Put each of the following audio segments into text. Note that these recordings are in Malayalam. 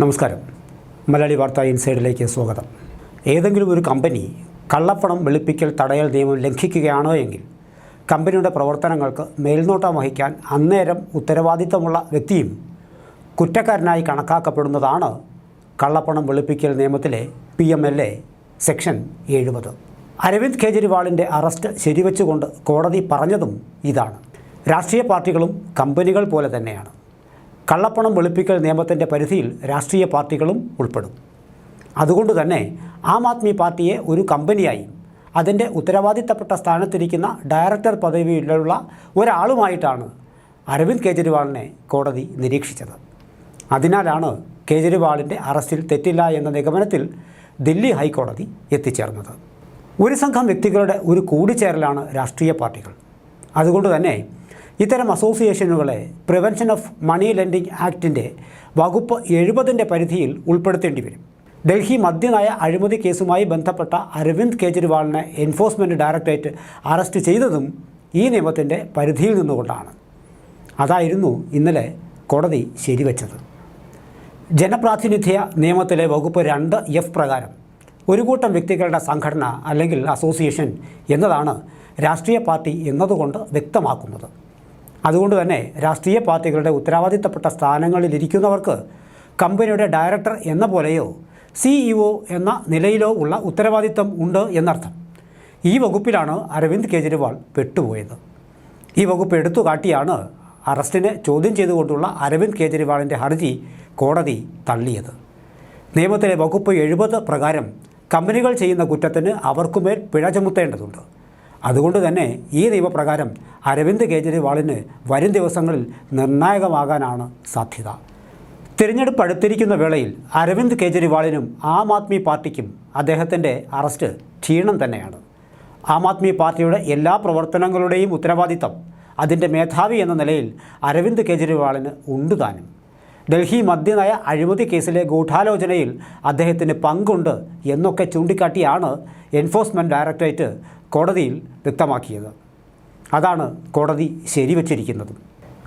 നമസ്കാരം. മലയാളി വാർത്ത ഇൻസൈഡിലേക്ക് സ്വാഗതം. ഏതെങ്കിലും ഒരു കമ്പനി കള്ളപ്പണം വെളുപ്പിക്കൽ തടയൽ നിയമം ലംഘിക്കുകയാണോ എങ്കിൽ കമ്പനിയുടെ പ്രവർത്തനങ്ങൾക്ക് മേൽനോട്ടം വഹിക്കാൻ അന്നേരം ഉത്തരവാദിത്തമുള്ള വ്യക്തിയും കുറ്റക്കാരനായി കണക്കാക്കപ്പെടുന്നതാണ് കള്ളപ്പണം വെളുപ്പിക്കൽ നിയമത്തിലെ P M L A section എഴുപത്. അരവിന്ദ് കെജ്രിവാളിന്റെ അറസ്റ്റ് ശരിവെച്ചുകൊണ്ട് കോടതി പറഞ്ഞതും ഇതാണ്. രാഷ്ട്രീയ പാർട്ടികളും കമ്പനികൾ പോലെ തന്നെയാണ്. കള്ളപ്പണം വെളുപ്പിക്കൽ നിയമത്തിന്റെ പരിധിയിൽ രാഷ്ട്രീയ പാർട്ടികളും ഉൾപ്പെടും. അതുകൊണ്ട് തന്നെ ആം ആദ്മി പാർട്ടിയെ ഒരു കമ്പനിയായും അതിന്റെ ഉത്തരവാദിത്തപ്പെട്ട സ്ഥാനത്തിരിക്കുന്ന ഡയറക്ടർ പദവിയിലുള്ള ഒരാളുമായിട്ടാണ് അരവിന്ദ് കെജ്രിവാളിനെ കോടതി നിരീക്ഷിച്ചത്. അതിനാലാണ് കേജ്രിവാളിന്റെ അറസ്റ്റിൽ തെറ്റില്ല എന്ന നിഗമനത്തിൽ ദില്ലി ഹൈക്കോടതി എത്തിച്ചേർന്നത്. ഒരു സംഘം വ്യക്തികളുടെ ഒരു കൂടിച്ചേരലാണ് രാഷ്ട്രീയ പാർട്ടികൾ. അതുകൊണ്ട് തന്നെ ഇത്തരം അസോസിയേഷനുകളെ പ്രിവെൻഷൻ ഓഫ് മണി ലെൻഡിംഗ് ആക്ടിന്റെ വകുപ്പ് എഴുപതിന്റെ പരിധിയിൽ ഉൾപ്പെടുത്തേണ്ടി വരും. ഡൽഹി മദ്യനയ അഴിമതി കേസുമായി ബന്ധപ്പെട്ട അരവിന്ദ് കെജ്രിവാളിനെ എൻഫോഴ്സ്മെന്റ് ഡയറക്ടറേറ്റ് അറസ്റ്റ് ചെയ്തതും ഈ നിയമത്തിന്റെ പരിധിയിൽ നിന്നുകൊണ്ടാണ്. അതായിരുന്നു ഇന്നലെ കോടതി ശരിവച്ചത്. ജനപ്രാതിനിധ്യ നിയമത്തിലെ വകുപ്പ് രണ്ട് എഫ് പ്രകാരം ഒരു കൂട്ടം വ്യക്തികളുടെ സംഘടന അല്ലെങ്കിൽ അസോസിയേഷൻ എന്നതാണ് രാഷ്ട്രീയ പാർട്ടി എന്നതുകൊണ്ട് വ്യക്തമാക്കുന്നത്. അതുകൊണ്ട് തന്നെ രാഷ്ട്രീയ പാർട്ടികളുടെ ഉത്തരവാദിത്തപ്പെട്ട സ്ഥാനങ്ങളിലിരിക്കുന്നവർക്ക് കമ്പനിയുടെ ഡയറക്ടർ എന്ന പോലെയോ സിഇഒ എന്ന നിലയിലോ ഉള്ള ഉത്തരവാദിത്തം ഉണ്ട് എന്നർത്ഥം. ഈ വകുപ്പിലാണ് അരവിന്ദ് കെജ്രിവാൾ പെട്ടുപോയത്. ഈ വകുപ്പ് എടുത്തു കാട്ടിയാണ് അറസ്റ്റിനെ ചോദ്യം ചെയ്തുകൊണ്ടുള്ള അരവിന്ദ് കെജ്രിവാളിന്റെ ഹർജി കോടതി തള്ളിയത്. നിയമത്തിലെ വകുപ്പ് എഴുപത് പ്രകാരം കമ്പനികൾ ചെയ്യുന്ന കുറ്റത്തിന് അവർക്കുമേൽ പിഴ ചുമത്തേണ്ടതുണ്ട്. അതുകൊണ്ട് തന്നെ ഈ നിയമപ്രകാരം അരവിന്ദ് കെജ്രിവാളിന് വരും ദിവസങ്ങളിൽ നിർണായകമാകാനാണ് സാധ്യത. തിരഞ്ഞെടുപ്പ് അടുത്തിരിക്കുന്ന വേളയിൽ അരവിന്ദ് കെജ്രിവാളിനും ആം ആദ്മി പാർട്ടിക്കും അദ്ദേഹത്തിന്റെ അറസ്റ്റ് ക്ഷീണം തന്നെയാണ്. ആം ആദ്മി പാർട്ടിയുടെ എല്ലാ പ്രവർത്തനങ്ങളുടെയും ഉത്തരവാദിത്തം അതിന്റെ മേധാവി എന്ന നിലയിൽ അരവിന്ദ് കെജ്രിവാളിന് ഉണ്ട് താനും ഡൽഹി മദ്യനയ അഴിമതി കേസിലെ ഗൂഢാലോചനയിൽ അദ്ദേഹത്തിന് പങ്കുണ്ട് എന്നൊക്കെ ചൂണ്ടിക്കാട്ടിയാണ് എൻഫോഴ്സ്മെന്റ് ഡയറക്ടറേറ്റ് കോടതിയിൽ വ്യക്തമാക്കിയത്. അതാണ് കോടതി ശരിവച്ചിരിക്കുന്നത്.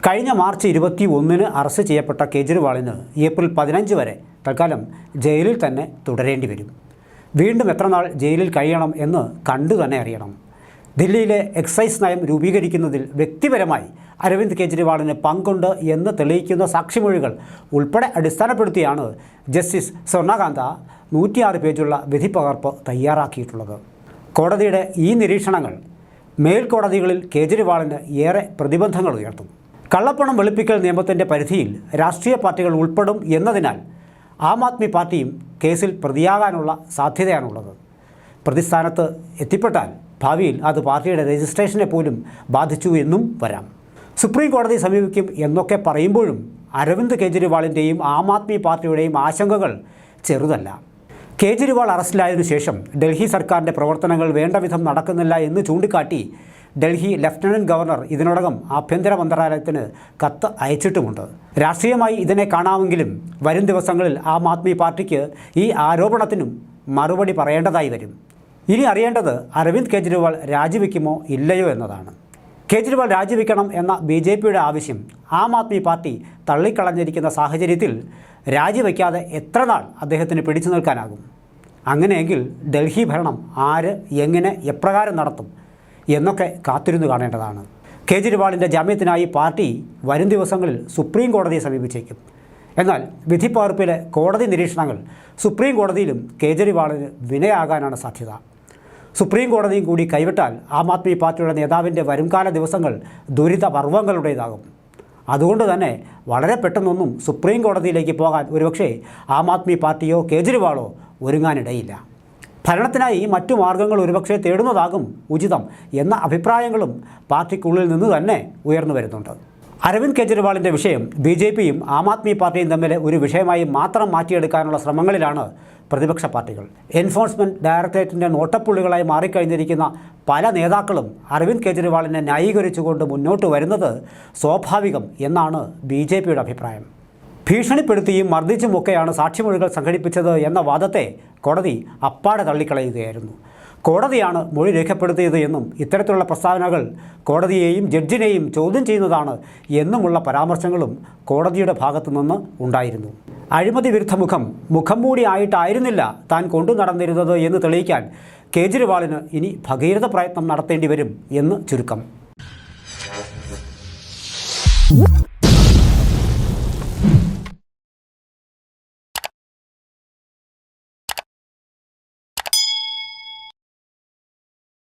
കഴിഞ്ഞ മാർച്ച് ഇരുപത്തി ഒന്നിന് അറസ്റ്റ് ചെയ്യപ്പെട്ട കേജ്രിവാളിന് ഏപ്രിൽ പതിനഞ്ച് വരെ തൽക്കാലം ജയിലിൽ തന്നെ തുടരേണ്ടി വരും. വീണ്ടും എത്ര നാൾ ജയിലിൽ കഴിയണം എന്ന് കണ്ടു തന്നെ അറിയണം. ദില്ലിയിലെ എക്സൈസ് നയം രൂപീകരിക്കുന്നതിൽ വ്യക്തിപരമായി അരവിന്ദ് കെജ്രിവാളിന് പങ്കുണ്ട് എന്ന് തെളിയിക്കുന്ന സാക്ഷിമൊഴികൾ ഉൾപ്പെടെ അടിസ്ഥാനപ്പെടുത്തിയാണ് ജസ്റ്റിസ് സ്വർണകാന്ത നൂറ്റിയാറ് പേജുള്ള വിധിപ്പകർപ്പ് തയ്യാറാക്കിയിട്ടുള്ളത്. കോടതിയുടെ ഈ നിരീക്ഷണങ്ങൾ മേൽക്കോടതികളിൽ കേജ്രിവാളിന് ഏറെ പ്രതിബന്ധങ്ങൾ ഉയർത്തും. കള്ളപ്പണം വെളുപ്പിക്കൽ നിയമത്തിന്റെ പരിധിയിൽ രാഷ്ട്രീയ പാർട്ടികൾ ഉൾപ്പെടും എന്നതിനാൽ ആം ആദ്മി പാർട്ടിയും കേസിൽ പ്രതിയാകാനുള്ള സാധ്യതയാണുള്ളത് പ്രതിസ്ഥാനത്ത് എത്തിപ്പെട്ടാൽ ഭാവിയിൽ അത് പാർട്ടിയുടെ രജിസ്ട്രേഷനെ പോലും ബാധിച്ചു എന്നും വരാം. സുപ്രീം കോടതി സമീപിക്കും എന്നൊക്കെ പറയുമ്പോഴും അരവിന്ദ് കെജ്രിവാളിന്റെയും ആം ആദ്മി പാർട്ടിയുടെയും ആശങ്കകൾ ചെറുതല്ല. കേജ്രിവാൾ അറസ്റ്റിലായതിനു ശേഷം ഡൽഹി സർക്കാരിന്റെ പ്രവർത്തനങ്ങൾ വേണ്ട വിധം നടക്കുന്നില്ല എന്ന് ചൂണ്ടിക്കാട്ടി ഡൽഹി ലഫ്റ്റനന്റ് ഗവർണർ ഇതിനോടകം ആഭ്യന്തര മന്ത്രാലയത്തിന് കത്ത് അയച്ചിട്ടുമുണ്ട്. രാഷ്ട്രീയമായി ഇതിനെ കാണാമെങ്കിലും വരും ദിവസങ്ങളിൽ ആം ആദ്മി പാർട്ടിക്ക് ഈ ആരോപണത്തിനും മറുപടി പറയേണ്ടതായി വരും. ഇനി അറിയേണ്ടത് അരവിന്ദ് കെജ്രിവാൾ രാജിവെക്കുമോ ഇല്ലയോ എന്നതാണ്. കേജ്രിവാൾ രാജിവെക്കണം എന്ന ബി ജെ പിയുടെ ആവശ്യം ആം ആദ്മി പാർട്ടി തള്ളിക്കളഞ്ഞിരിക്കുന്ന സാഹചര്യത്തിൽ രാജിവെക്കാതെ എത്ര നാൾ അദ്ദേഹത്തിന് പിടിച്ചു നിൽക്കാനാകും? അങ്ങനെയെങ്കിൽ ഡൽഹി ഭരണം ആര് എങ്ങനെ എപ്രകാരം നടത്തും എന്നൊക്കെ കാത്തിരുന്നു കാണേണ്ടതാണ്. കേജ്രിവാളിന്റെ ജാമ്യത്തിനായി പാർട്ടി വരും ദിവസങ്ങളിൽ സുപ്രീം കോടതിയെ സമീപിച്ചേക്കും. എന്നാൽ വിധിപ്പകർപ്പിലെ കോടതി നിരീക്ഷണങ്ങൾ സുപ്രീം കോടതിയിലും കേജ്രിവാളിന് വിനയാകാനാണ് സാധ്യത. സുപ്രീം കോടതിയും കൂടി കൈവിട്ടാൽ ആം ആദ്മി പാർട്ടിയുടെ നേതാവിന്റെ വരുംകാല ദിവസങ്ങൾ ദുരിത പർവങ്ങളുടേതാകും അതുകൊണ്ട് തന്നെ വളരെ പെട്ടെന്നൊന്നും സുപ്രീം കോടതിയിലേക്ക് പോകാൻ ഒരുപക്ഷേ ആം ആദ്മി പാർട്ടിയോ കേജ്രിവാളോ ഒരുങ്ങാനിടയില്ല. ഭരണത്തിനായി മറ്റു മാർഗങ്ങൾ ഒരുപക്ഷെ തേടുന്നതാകും ഉചിതം എന്ന അഭിപ്രായങ്ങളും പാർട്ടിക്കുള്ളിൽ നിന്ന് തന്നെ ഉയർന്നു വരുന്നുണ്ട്. അരവിന്ദ് കെജ്രിവാളിന്റെ വിഷയം ബി ജെ പിയും ആം ആദ്മി പാർട്ടിയും തമ്മിൽ ഒരു വിഷയമായി മാത്രം മാറ്റിയെടുക്കാനുള്ള ശ്രമങ്ങളിലാണ് പ്രതിപക്ഷ പാർട്ടികൾ. എൻഫോഴ്സ്മെന്റ് ഡയറക്ടറേറ്റിന്റെ നോട്ടപ്പുള്ളികളായി മാറിക്കഴിഞ്ഞിരിക്കുന്ന പല നേതാക്കളും അരവിന്ദ് കെജ്രിവാളിനെ ന്യായീകരിച്ചുകൊണ്ട് മുന്നോട്ട് വരുന്നത് സ്വാഭാവികം എന്നാണ് ബി ജെ പിയുടെ അഭിപ്രായം. ഭീഷണിപ്പെടുത്തിയും മർദ്ദിച്ചുമൊക്കെയാണ് സാക്ഷിമൊഴികൾ സംഘടിപ്പിച്ചത് എന്ന വാദത്തെ കോടതി അപ്പാടെ തള്ളിക്കളയുകയായിരുന്നു. കോടതിയാണ് മൊഴി രേഖപ്പെടുത്തിയത് എന്നും ഇത്തരത്തിലുള്ള പ്രസ്താവനകൾ കോടതിയെയും ജഡ്ജിനെയും ചോദ്യം ചെയ്യുന്നതാണ് എന്നുമുള്ള പരാമർശങ്ങളും കോടതിയുടെ ഭാഗത്തു നിന്ന് ഉണ്ടായിരുന്നു. അഴിമതി വിരുദ്ധ മുഖം മുഖം മൂടി ആയിട്ടായിരുന്നില്ല താൻ കൊണ്ടു നടന്നിരുന്നത് എന്ന് തെളിയിക്കാൻ കേജ്രിവാളിന് ഇനി ഭഗീരഥ പ്രയത്നം നടത്തേണ്ടി വരും എന്ന് ചുരുക്കം.